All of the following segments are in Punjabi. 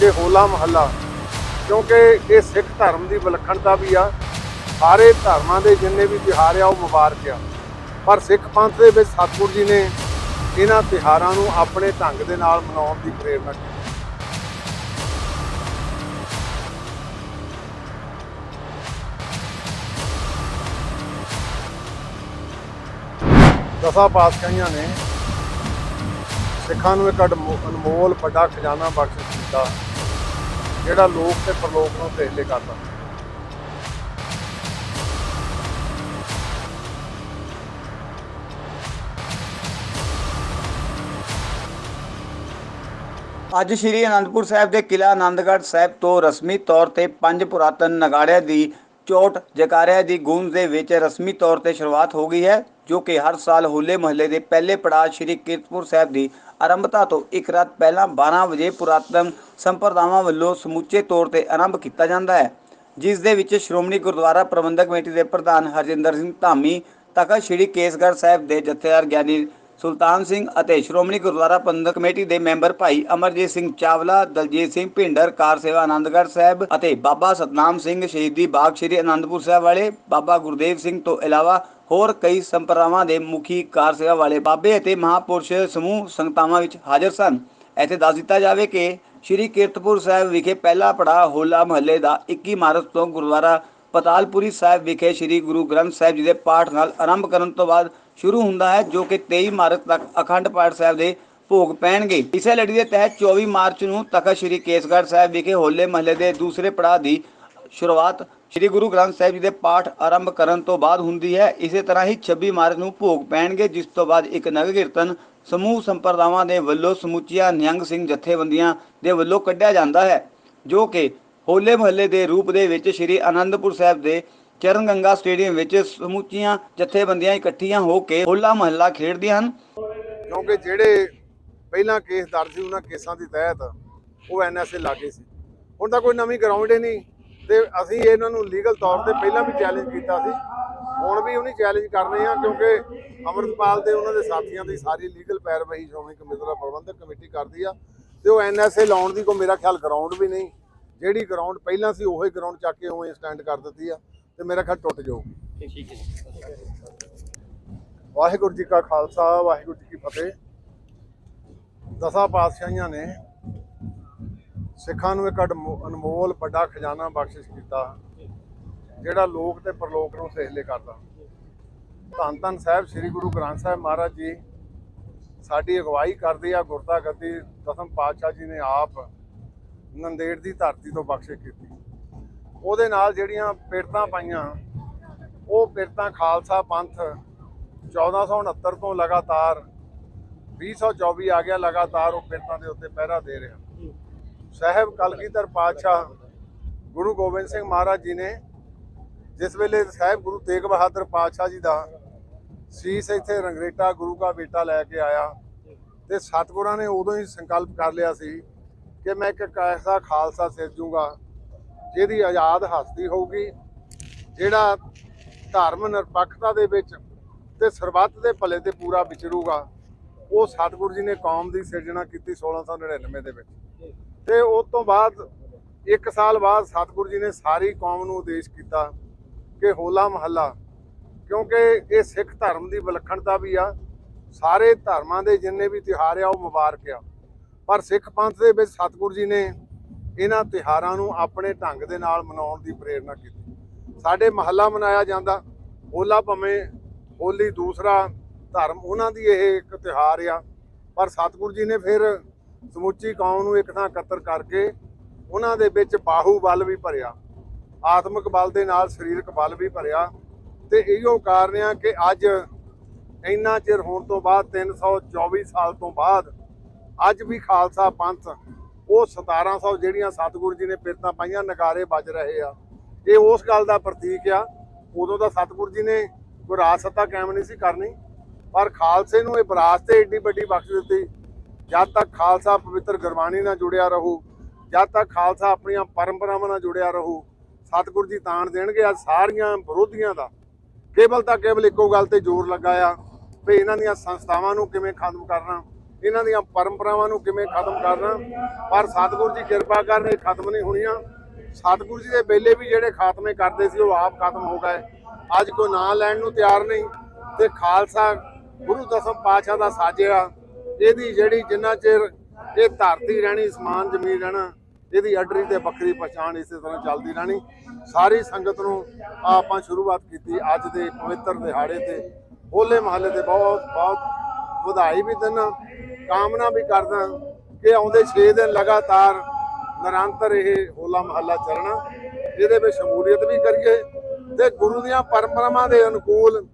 ਕਿ ਹੋਲਾ ਮਹੱਲਾ, ਕਿਉਂਕਿ ਇਹ ਸਿੱਖ ਧਰਮ ਦੀ ਵਿਲੱਖਣਤਾ ਵੀ ਆ। ਸਾਰੇ ਧਰਮਾਂ ਦੇ ਜਿੰਨੇ ਵੀ ਤਿਉਹਾਰ ਆ, ਉਹ ਮੁਬਾਰਕ ਆ। ਪਰ ਸਿੱਖ ਪੰਥ ਦੇ ਵਿੱਚ ਸਤਿਗੁਰੂ ਜੀ ਨੇ ਇਹਨਾਂ ਤਿਉਹਾਰਾਂ ਨੂੰ ਆਪਣੇ ਢੰਗ ਦੇ ਨਾਲ ਮਨਾਉਣ ਦੀ ਪ੍ਰੇਰਣਾ ਕੀਤੀ ਦਸਾਂ ਪਾਤਸ਼ਾਹੀਆਂ ਨੇ ਸਿੱਖਾਂ ਨੂੰ ਇੱਕ ਅਨਮੋਲ ਵੱਡਾ ਖਜ਼ਾਨਾ ਬਖਸ਼ ਕੀਤਾ ਜਿਹੜਾ ਲੋਕ ਤੇ ਪਰਲੋਕ ਨੂੰ ਤੇਲੇ ਕਰਦਾ। ਅੱਜ ਸ੍ਰੀ ਅਨੰਦਪੁਰ ਸਾਹਿਬ ਦੇ ਕਿਲਾ ਆਨੰਦਗੜ੍ਹ ਸਾਹਿਬ ਤੋਂ ਰਸਮੀ ਤੌਰ ਤੇ ਪੰਜ ਪੁਰਾਤਨ ਨਗਾੜਿਆਂ ਦੀ ਚੋਟ ਜਕਾਰਿਆਂ ਦੀ ਗੂੰਜ ਦੇ ਵਿੱਚ ਰਸਮੀ ਤੌਰ ਤੇ ਸ਼ੁਰੂਆਤ ਹੋ ਗਈ ਹੈ। ਜੋ ਕਿ ਹਰ ਸਾਲ ਹੋਲੇ ਮਹੱਲੇ ਦੇ ਪਹਿਲੇ ਪੜਾਅ ਸ੍ਰੀ ਕੀਰਤਪੁਰ ਸਾਹਿਬ ਦੀ ਆਰੰਭਤਾ ਤੋਂ ਇੱਕ ਰਾਤ ਪਹਿਲਾਂ 12 ਵਜੇ ਪੁਰਾਤਨ ਸੰਪਰਦਾਵਾਂ ਵੱਲੋਂ ਸਮੁੱਚੇ ਤੌਰ ਤੇ ਆਰੰਭ ਕੀਤਾ ਜਾਂਦਾ ਹੈ, ਜਿਸ ਦੇ ਵਿੱਚ ਸ਼੍ਰੋਮਣੀ ਗੁਰਦੁਆਰਾ ਪ੍ਰਬੰਧਕ ਕਮੇਟੀ ਦੇ ਪ੍ਰਧਾਨ ਹਰਜਿੰਦਰ ਸਿੰਘ ਧਾਮੀ, ਤਖਤ ਸ੍ਰੀ ਕੇਸਗੜ੍ਹ ਸਾਹਿਬ ਦੇ ਜਥੇਦਾਰ ਗਿਆਨੀ ਸੁਲਤਾਨ ਸਿੰਘ ਅਤੇ ਸ਼੍ਰੋਮਣੀ ਗੁਰਦੁਆਰਾ ਪ੍ਰਬੰਧਕ ਕਮੇਟੀ ਦੇ ਮੈਂਬਰ ਭਾਈ ਅਮਰਜੀਤ ਸਿੰਘ ਚਾਵਲਾ, ਦਲਜੀਤ ਸਿੰਘ ਭਿੰਡਰ, ਕਾਰ ਸੇਵਾ ਆਨੰਦਗੜ੍ਹ ਸਾਹਿਬ ਅਤੇ ਬਾਬਾ ਸਤਨਾਮ ਸਿੰਘ ਸ਼ਹੀਦੀ ਬਾਗ ਸ੍ਰੀ ਅਨੰਦਪੁਰ ਸਾਹਿਬ ਵਾਲੇ, ਬਾਬਾ ਗੁਰਦੇਵ ਸਿੰਘ ਤੋਂ ਇਲਾਵਾ ਹੋਰ ਕਈ ਸੰਪਰਦਾਵਾਂ ਦੇ ਮੁਖੀ ਕਾਰ ਸੇਵਾ ਵਾਲੇ ਬਾਬੇ ਅਤੇ ਮਹਾਪੁਰਸ਼ ਸਮੂਹ ਸੰਗਤਾਵਾਂ ਵਿੱਚ ਹਾਜ਼ਰ ਸਨ। ਇੱਥੇ ਦੱਸ ਦਿੱਤਾ ਜਾਵੇ ਕਿ ਸ਼੍ਰੀ ਕੀਰਤਪੁਰ ਸਾਹਿਬ ਵਿਖੇ ਪਹਿਲਾ ਪੜਾਅ ਹੋਲਾ ਮਹੱਲੇ ਦਾ 21 ਮਾਰਚ ਤੋਂ ਗੁਰਦੁਆਰਾ ਪਤਾਲਪੁਰੀ ਸਾਹਿਬ ਵਿਖੇ ਸ੍ਰੀ ਗੁਰੂ ਗ੍ਰੰਥ ਸਾਹਿਬ ਜੀ ਦੇ ਪਾਠ ਨਾਲ ਆਰੰਭ ਕਰਨ ਤੋਂ ਬਾਅਦ ਸ਼ੁਰੂ ਹੁੰਦਾ ਹੈ, ਜੋ ਕਿ 23 ਮਾਰਚ ਤੱਕ ਅਖੰਡ ਪਾਠ ਸਾਹਿਬ ਦੇ ਭੋਗ ਪੈਣਗੇ। ਇਸੇ ਲੜੀ ਦੇ ਤਹਿਤ 24 ਮਾਰਚ ਨੂੰ ਤਖਤ ਸ੍ਰੀ ਕੇਸਗੜ੍ਹ ਸਾਹਿਬ ਵਿਖੇ ਹੋਲੇ ਮਹੱਲੇ ਦੇ ਦੂਸਰੇ ਪੜਾਅ ਦੀ ਸ਼ੁਰੂਆਤ ਸ੍ਰੀ ਗੁਰੂ ਗ੍ਰੰਥ ਸਾਹਿਬ ਜੀ ਦੇ ਪਾਠ ਆਰੰਭ ਕਰਨ ਤੋਂ ਬਾਅਦ ਹੁੰਦੀ ਹੈ। ਇਸੇ ਤਰ੍ਹਾਂ ਹੀ 26 ਮਾਰਚ ਨੂੰ ਭੋਗ ਪੈਣਗੇ, ਜਿਸ ਤੋਂ ਬਾਅਦ ਇੱਕ ਨਗਰ ਕੀਰਤਨ ਸਮੂਹ ਸੰਪਰਦਾਵਾਂ ਦੇ ਵੱਲੋਂ ਸਮੁੱਚੀਆਂ ਨਿਹੰਗ ਸਿੰਘ ਜਥੇਬੰਦੀਆਂ ਦੇ ਵੱਲੋਂ ਕੱਢਿਆ ਜਾਂਦਾ ਹੈ, ਜੋ ਕਿ ਹੋਲੇ ਮਹੱਲੇ ਦੇ ਰੂਪ ਦੇ ਵਿੱਚ ਸ੍ਰੀ ਆਨੰਦਪੁਰ ਸਾਹਿਬ ਦੇ ਚਰਨ ਗੰਗਾ ਸਟੇਡੀਅਮ ਵਿੱਚ ਸਮੁੱਚੀਆਂ ਜਥੇਬੰਦੀਆਂ ਇਕੱਠੀਆਂ ਹੋ ਕੇ ਹੋਲਾ ਮਹੱਲਾ ਖੇਡਦੀਆਂ ਹਨ। ਕਿਉਂਕਿ ਜਿਹੜੇ ਪਹਿਲਾਂ ਕੇਸ ਦਰਜ ਸੀ, ਉਹਨਾਂ ਕੇਸਾਂ ਦੀ ਤਹਿਤ ਉਹ ਐਨਐਸਏ ਲਾਗੇ ਸੀ। ਹੁਣ ਤਾਂ ਕੋਈ ਨਵੀਂ ਗਰਾਊਂਡ ਹੀ ਨਹੀਂ ਤੇ ਅਸੀਂ ਇਹਨਾਂ ਨੂੰ ਲੀਗਲ ਤੌਰ ਤੇ ਪਹਿਲਾਂ ਵੀ ਚੈਲੰਜ ਕੀਤਾ ਸੀ। ਹੁਣ ਵੀ ਉਹਨੀ ਚੈਲੰਜ ਕਰਨੇ ਆ ਕਿਉਂਕਿ ਅਮਰਤਪਾਲ ਤੇ ਉਹਨਾਂ ਦੇ ਸਾਥੀਆਂ ਦੀ ਸਾਰੀ ਲੀਗਲ ਪੈਰਵਾਈ ਸ਼੍ਰੋਮਣੀ ਕਮੇਟੀ ਦਾ ਪ੍ਰਬੰਧਕ ਕਮੇਟੀ ਕਰਦੀ ਆ ਤੇ ਉਹ ਐਨਐਸਏ ਲਾਉਣ ਦੀ ਕੋਈ ਮੇਰਾ ਖਿਆਲ ਗਰਾਊਂਡ ਵੀ ਨਹੀਂ। ਜਿਹੜੀ ਗਰਾਊਂਡ ਪਹਿਲਾਂ ਸੀ, ਉਹੀ ਗਰਾਊਂਡ ਚੱਕ ਕੇ ਉਵੇਂ ਸਟੈਂਡ ਕਰ ਦਿੱਤੀ ਆ। ਤੇ ਮੇਰਾ ਖਿਆਲ ਟੁੱਟ ਜਾਊਗੀ ਠੀਕ ਹੈ ਵਾਹਿਗੁਰੂ ਜੀ ਕਾ ਖਾਲਸਾ ਵਾਹਿਗੁਰੂ ਜੀ ਕੀ ਫਤਿਹ। ਦਸਾਂ ਪਾਤਸ਼ਾਹੀਆਂ ਨੇ ਸਿੱਖਾਂ ਨੂੰ ਇੱਕ ਅਨਮੋਲ ਵੱਡਾ ਖਜ਼ਾਨਾ ਬਖਸ਼ਿਸ਼ ਕੀਤਾ ਜਿਹੜਾ ਲੋਕ ਤੇ ਪਰਲੋਕ ਨੂੰ ਸੇਹਲੇ ਕਰਦਾ। ਧੰਨ ਧੰਨ ਸਾਹਿਬ ਸ੍ਰੀ ਗੁਰੂ ਗ੍ਰੰਥ ਸਾਹਿਬ ਮਹਾਰਾਜ ਜੀ ਸਾਡੀ ਅਗਵਾਈ ਕਰਦੇ ਆ ਗੁਰਤਾ ਗੱਦੀ ਦਸਮ ਪਾਤਸ਼ਾਹ ਜੀ ਨੇ ਆਪ ਨੰਦੇੜ ਦੀ ਧਰਤੀ ਤੋਂ ਬਖਸ਼ਿਸ਼ ਕੀਤੀ। ਉਹਦੇ ਨਾਲ ਜਿਹੜੀਆਂ ਪਿਰਤਾਂ ਪਾਈਆਂ, ਉਹ ਪਿਰਤਾਂ ਖਾਲਸਾ ਪੰਥ 1469 ਤੋਂ ਲਗਾਤਾਰ 2024 ਆ ਗਿਆ ਲਗਾਤਾਰ ਉਹ ਪਿਰਤਾਂ ਦੇ ਉੱਤੇ ਪਹਿਰਾ ਦੇ ਰਿਹਾ। ਸਾਹਿਬ ਕਲਗੀਧਰ ਪਾਤਸ਼ਾਹ ਗੁਰੂ ਗੋਬਿੰਦ ਸਿੰਘ ਮਹਾਰਾਜ ਜੀ ਨੇ ਜਿਸ ਵੇਲੇ ਸਾਹਿਬ ਗੁਰੂ ਤੇਗ ਬਹਾਦਰ ਪਾਤਸ਼ਾਹ ਜੀ ਦਾ ਸੀਸ ਇੱਥੇ ਰੰਗਰੇਟਾ ਗੁਰੂ ਦਾ ਬੇਟਾ ਲੈ ਕੇ ਆਇਆ ਤੇ ਸਤਿਗੁਰਾਂ ਨੇ ਉਦੋਂ ਹੀ ਸੰਕਲਪ ਕਰ ਲਿਆ ਸੀ ਕਿ ਮੈਂ ਇੱਕ ਐਸਾ ਖਾਲਸਾ ਸਿਰਜੂਗਾ। ਜਿਹਦੀ ਆਜ਼ਾਦ ਹਸਤੀ ਹੋਊਗੀ, ਜਿਹੜਾ ਧਰਮ ਨਿਰਪੱਖਤਾ ਦੇ ਵਿੱਚ ਤੇ ਸਰਬੱਤ ਦੇ ਭਲੇ ਤੇ ਪੂਰਾ ਵਿਚਰੂਗਾ, ਉਹ ਸਤਿਗੁਰੂ ਜੀ ਨੇ ਕੌਮ ਦੀ ਸਿਰਜਣਾ ਕੀਤੀ 1699 ਦੇ ਵਿੱਚ। ਤੇ ਉਸ ਤੋਂ ਬਾਅਦ ਇੱਕ ਸਾਲ ਬਾਅਦ ਸਤਿਗੁਰੂ ਜੀ ਨੇ ਸਾਰੀ ਕੌਮ ਨੂੰ ਉਦੇਸ਼ ਕੀਤਾ ਕਿ ਹੋਲਾ ਮਹੱਲਾ, ਕਿਉਂਕਿ ਇਹ ਸਿੱਖ ਧਰਮ ਦੀ ਵਿਲੱਖਣਤਾ ਵੀ ਆ। ਸਾਰੇ ਧਰਮਾਂ ਦੇ ਜਿੰਨੇ ਵੀ ਤਿਉਹਾਰ ਆ, ਉਹ ਮੁਬਾਰਕ ਆ। ਪਰ ਸਿੱਖ ਪੰਥ ਦੇ ਵਿੱਚ ਸਤਿਗੁਰੂ ਜੀ ਨੇ ਇਹਨਾਂ ਤਿਉਹਾਰਾਂ ਨੂੰ ਆਪਣੇ ਢੰਗ ਦੇ ਨਾਲ ਮਨਾਉਣ ਦੀ ਪ੍ਰੇਰਣਾ ਕੀਤੀ। ਸਾਡੇ ਮਹੱਲਾ ਮਨਾਇਆ ਜਾਂਦਾ। ਹੋਲਾ ਭਾਵੇਂ ਹੋਲੀ ਦੂਸਰਾ ਧਰਮ, ਉਹਨਾਂ ਦੀ ਇਹ ਇੱਕ ਤਿਉਹਾਰ ਆ। ਪਰ ਸਤਿਗੁਰੂ ਜੀ ਨੇ ਫਿਰ ਸਮੁੱਚੀ ਕੌਮ ਨੂੰ ਇੱਕ ਥਾਂ ਇਕੱਤਰ ਕਰਕੇ ਉਹਨਾਂ ਦੇ ਵਿੱਚ ਬਾਹੂ ਬਲ ਵੀ ਭਰਿਆ। ਆਤਮਿਕ ਬਲ ਦੇ ਨਾਲ ਸਰੀਰਕ ਬਲ ਵੀ ਭਰਿਆ। ਤੇ ਇਹੋ ਕਾਰਨ ਆ ਕਿ ਅੱਜ ਇੰਨਾ ਚਿਰ ਹੋਣ ਤੋਂ ਬਾਅਦ 324 ਸਾਲ ਤੋਂ ਬਾਅਦ, ਅੱਜ ਵੀ ਖਾਲਸਾ ਪੰਥ ਉਹ 1700 ਜਿਹੜੀਆਂ ਸਤਿਗੁਰੂ ਜੀ ਨੇ ਪਿਰਤਾਂ ਪਾਈਆਂ, ਨਗਾਰੇ ਵੱਜ ਰਹੇ ਆ। ਇਹ ਉਸ ਗੱਲ ਦਾ ਪ੍ਰਤੀਕ ਆ। ਉਦੋਂ ਦਾ ਸਤਿਗੁਰੂ ਜੀ ਨੇ ਕੋਈ ਰਾਜ ਸੱਤਾ ਕਾਇਮ ਨਹੀਂ ਸੀ ਕਰਨੀ, ਪਰ ਖਾਲਸੇ ਨੂੰ ਇਹ ਵਿਰਾਸਤ ਏਡੀ ਵੱਡੀ ਬਖਸ਼ ਦਿੱਤੀ। ਜਦ ਤੱਕ ਖਾਲਸਾ ਪਵਿੱਤਰ ਗੁਰਬਾਣੀ ਨਾਲ ਜੁੜਿਆ ਰਹੂ, ਜਦ ਤੱਕ ਖਾਲਸਾ ਆਪਣੀਆਂ ਪਰੰਪਰਾਵਾਂ ਨਾਲ ਜੁੜਿਆ ਰਹੂ, ਸਤਿਗੁਰੂ ਜੀ ਤਾਣ ਦੇਣਗੇ ਅੱਜ ਸਾਰੀਆਂ ਵਿਰੋਧੀਆਂ ਦਾ। ਕੇਵਲ ਤਾਂ ਕੇਵਲ ਇੱਕੋ ਗੱਲ ਤੇ ਜ਼ੋਰ ਲੱਗਾ ਆ, ਵੀ ਇਹਨਾਂ ਦੀਆਂ ਸੰਸਥਾਵਾਂ ਨੂੰ ਕਿਵੇਂ ਖਤਮ ਕਰਨਾ। ਇਹਨਾਂ ਦੀਆਂ ਪਰੰਪਰਾਵਾਂ ਨੂੰ ਕਿਵੇਂ ਖਤਮ ਕਰਨਾ, ਪਰ ਸਤਿਗੁਰੂ ਜੀ ਕਿਰਪਾ ਕਰਨ ਇਹ ਖਤਮ ਨਹੀਂ ਹੋਣੀਆਂ। ਸਤਿਗੁਰੂ ਜੀ ਦੇ ਵੇਲੇ ਵੀ ਜਿਹੜੇ ਖਾਤਮੇ ਕਰਦੇ ਸੀ, ਉਹ ਆਪ ਖਤਮ ਹੋ ਗਏ। ਅੱਜ ਕੋਈ ਨਾਂ ਲੈਣ ਨੂੰ ਤਿਆਰ ਨਹੀਂ ਤੇ ਖਾਲਸਾ ਗੁਰੂ ਦਸਮ ਪਾਤਸ਼ਾਹ ਦਾ ਸਾਜਿਆ। ਇਹਦੀ ਜਿਹੜੀ ਜਿੰਨਾ ਚਿਰ ਇਹ ਧਰਤੀ ਰਹਿਣੀ, ਸਮਾਨ ਜ਼ਮੀਨ ਰਹਿਣਾ, ਇਹਦੀ ਅਡਰੀ ਤੇ ਵੱਖਰੀ ਪਛਾਣ ਇਸੇ ਤਰ੍ਹਾਂ ਚੱਲਦੀ ਰਹਿਣੀ। ਸਾਰੀ ਸੰਗਤ ਨੂੰ ਆਪਾਂ ਸ਼ੁਰੂਆਤ ਕੀਤੀ ਅੱਜ ਦੇ ਪਵਿੱਤਰ ਦਿਹਾੜੇ ਤੇ। ਹੋਲੇ ਮਹੱਲੇ ਤੇ ਬਹੁਤ ਬਹੁਤ ਵਧਾਈ ਵੀ ਦਿੰਦਾ। ਕਾਮਨਾ ਵੀ ਕਰਦਾ ਕਿ ਆਉਂਦੇ 6 ਦਿਨ ਲਗਾਤਾਰ ਨਿਰੰਤਰ ਇਹ ਹੋਲਾ ਮਹੱਲਾ ਚੱਲਣਾ ਇਹਦੇ ਵਿੱਚ ਸ਼ਮੂਲੀਅਤ ਵੀ ਕਰੀਏ ਤੇ ਗੁਰੂ ਦੀਆਂ ਪਰੰਪਰਾਵਾਂ ਦੇ ਅਨੁਕੂਲ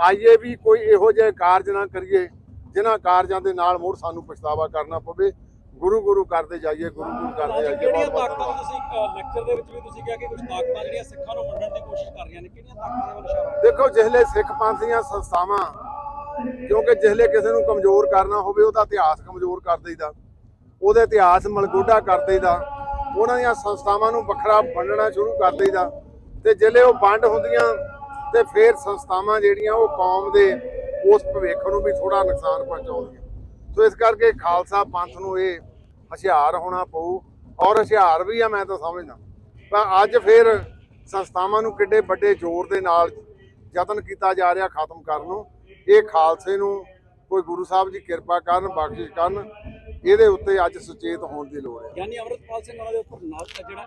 ਆਈਏ ਵੀ ਕੋਈ ਇਹੋ ਜਿਹੇ ਕਾਰਜ ਨਾ ਕਰੀਏ ਜਿਨ੍ਹਾਂ ਕਾਰਜਾਂ ਦੇ ਨਾਲ ਮੁੜ ਸਾਨੂੰ ਪਛਤਾਵਾ ਕਰਨਾ ਪਵੇ ਗੁਰੂ ਗੁਰੂ ਕਰਦੇ ਜਾਈਏ ਗੁਰੂ ਗੁਰੂ ਕਰਦੇ ਜਾਈਏ ਕਿਹੜੀਆਂ ਤਾਕਤਾਂ। ਤੁਸੀਂ ਲੈਕਚਰ ਦੇ ਵਿੱਚ ਵੀ ਤੁਸੀਂ ਕਿਹਾ ਕਿ ਕੁਝ ਤਾਕਤਾਂ ਜਿਹੜੀਆਂ ਸਿੱਖਾਂ ਨੂੰ ਵੰਡਣ ਦੀ ਕੋਸ਼ਿਸ਼ ਕਰ ਰਹੀਆਂ ਨੇ ਕਿਹੜੀਆਂ ਤਾਕਤਾਂ ਦੇ ਵੱਲ ਇਸ਼ਾਰਾ ਦੇਖੋ ਜਿਹਲੇ ਸਿੱਖ ਪੰਥ ਦੀਆਂ ਸੰਸਥਾਵਾਂ ਕਿਉਂਕਿ ਜਿਹਲੇ ਕਿਸੇ ਨੂੰ ਕਮਜ਼ੋਰ ਕਰਨਾ ਹੋਵੇ, ਉਹਦਾ ਇਤਿਹਾਸ ਕਮਜ਼ੋਰ ਕਰ ਦਈਦਾ। ਉਹਦੇ ਇਤਿਹਾਸ ਮਲਗੋਡਾ ਕਰ ਦਈਦਾ। ਉਹਨਾਂ ਦੀਆਂ ਸੰਸਥਾਵਾਂ ਨੂੰ ਵੱਖਰਾ ਵੰਡਣਾ ਸ਼ੁਰੂ ਕਰ ਦਈਦਾ। ਤੇ ਜਿਹੜੇ ਉਹ ਵੰਡ ਹੁੰਦੀਆਂ, ਤੇ ਫਿਰ ਸੰਸਥਾਵਾਂ ਜਿਹੜੀਆਂ, ਉਹ ਕੌਮ ਦੇ ਉਸ ਭਵਿੱਖ ਨੂੰ ਵੀ ਥੋੜਾ ਨੁਕਸਾਨ ਪਹੁੰਚਾਉਂਦੀਆਂ। ਸੋ ਇਸ ਕਰਕੇ ਖਾਲਸਾ ਪੰਥ ਨੂੰ ਇਹ ਹੁਸ਼ਿਆਰ ਹੋਣਾ ਪਊ। ਔਰ ਹੁਸ਼ਿਆਰ ਵੀ ਆ, ਮੈਂ ਤਾਂ ਸਮਝਦਾ। ਪਰ ਅੱਜ ਫਿਰ ਸੰਸਥਾਵਾਂ ਨੂੰ ਕਿੱਡੇ ਵੱਡੇ ਜ਼ੋਰ ਦੇ ਨਾਲ ਯਤਨ ਕੀਤਾ ਜਾ ਰਿਹਾ ਖਤਮ ਕਰਨ ਨੂੰ। ਇਹ ਖਾਲਸੇ ਨੂੰ ਕੋਈ ਗੁਰੂ ਸਾਹਿਬ ਜੀ ਕਿਰਪਾ ਕਰਨ, ਬਖਸ਼ਿਸ਼ ਕਰਨ, ਇਹਦੇ ਉੱਤੇ ਅੱਜ ਸੁਚੇਤ ਹੋਣ ਦੀ ਲੋੜ ਹੈ। ਯਾਨੀ ਅਮਰਤਪਾਲ ਸਿੰਘ ਉਹਨਾਂ ਦੇ ਉੱਪਰ ਨਾਲ ਜਿਹੜਾ